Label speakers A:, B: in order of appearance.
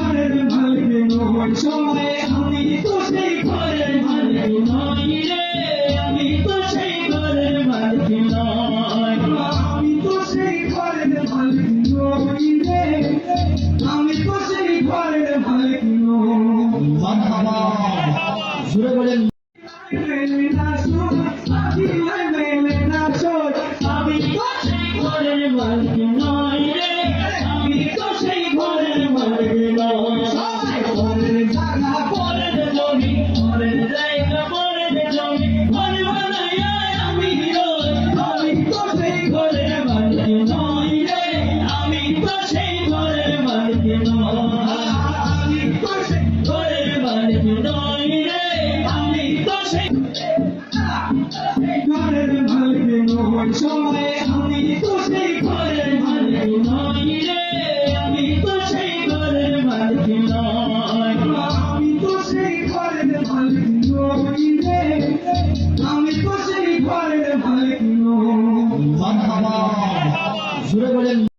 A: ঘরের মালিক নই সময়ে আমি তো সেই ঘরের মালিক নই রে। আমি তো সেই ঘরের মালিক নই। আমি তো সেই ঘরের মালিক নই রে। আমি তো সেই ঘরের মালিক নই। সুরে বলেন। আমি তো সেই ঘরের মালিক নই। সেই ঘরের মালিক আমি তো সেই ঘরের মালিক নই রে, আমি তো সেই ঘরের মালিক নই সময় আমি তো সেই ঘরের মালিক নই রে। আমি তো সেই ঘরের মালিক নই আমি তো সেই ঘরের মালিক নই রে আমি তো সেই ঘরের মালিক নই সুরে বলেন